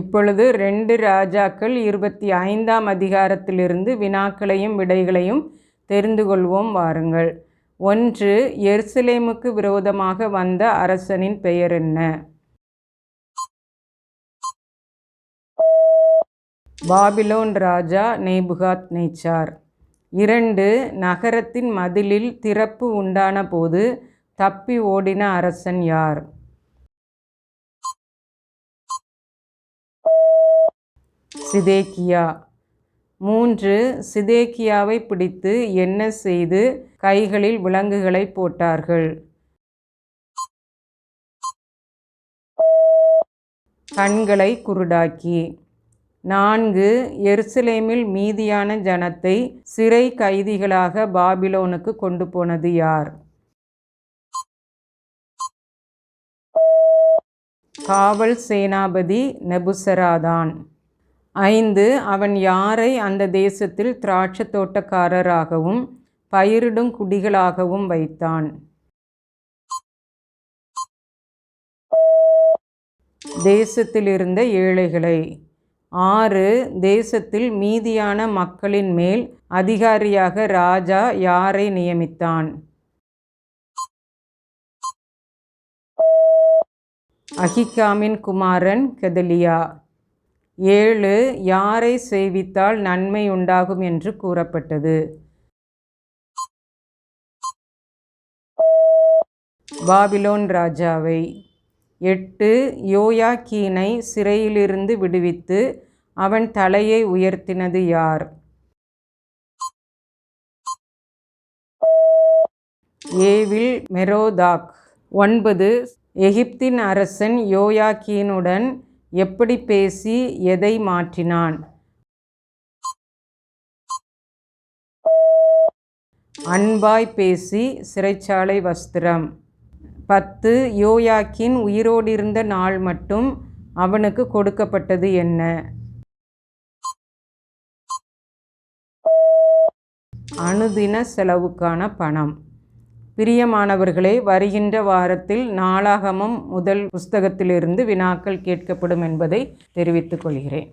இப்பொழுது ரெண்டு ராஜாக்கள் இருபத்தி ஐந்தாம் அதிகாரத்திலிருந்து வினாக்களையும் விடைகளையும் தெரிந்து கொள்வோம் வாருங்கள். ஒன்று எருசலேமுக்கு விரோதமாக வந்த அரசனின் பெயர் என்ன? பாபிலோன் ராஜா நேபுகாத் நேச்சார் இரண்டு நகரத்தின் மதிலில் திறப்பு உண்டான போது தப்பி ஓடின அரசன் யார்? சிதேக்கியா. மூன்று சிதேக்கியாவை பிடித்து என்ன செய்து கைகளில் விலங்குகளை போட்டார்கள்? கண்களை குருடாக்கி. நான்கு எருசலேமில் மீதியான ஜனத்தை சிறை கைதிகளாக பாபிலோனுக்கு கொண்டு போனது யார்? காவல் சேனாபதி நெபுசராதான். ஐந்து அவன் யாரை அந்த தேசத்தில் திராட்சை தோட்டக்காரராகவும் பயிரிடும் குடிகளாகவும் வைத்தான்? தேசத்தில் இருந்த ஏழைகளை. ஆறு தேசத்தில் மீதியான மக்களின் மேல் அதிகாரியாக ராஜா யாரை நியமித்தான்? அகிகாமின் குமாரன் கெதலியா. ஏழு யாரை சேவித்தால் நன்மை உண்டாகும் என்று கூறப்பட்டது. பாபிலோன் ராஜாவை எட்டு யோயாக்கீனை சிறையிலிருந்து விடுவித்து அவன் தலையை உயர்த்தினது யார்? Evil Merodach. ஒன்பது எகிப்தின் அரசன் யோயாக்கீனுடன் எப்படி பேசி எதை மாற்றினான்? அன்பாய் பேசி சிறைச்சாலை வஸ்திரம். பத்து யோயாக்கின் உயிரோடிருந்த நாள் மட்டும் அவனுக்கு கொடுக்கப்பட்டது என்ன? அனுதின செலவுக்கான பணம். பிரியமானவர்களே வருகின்ற வாரத்தில் நாளாகமம் முதல் புஸ்தகத்திலிருந்து வினாக்கள் கேட்கப்படும் என்பதை தெரிவித்துக் கொள்கிறேன்.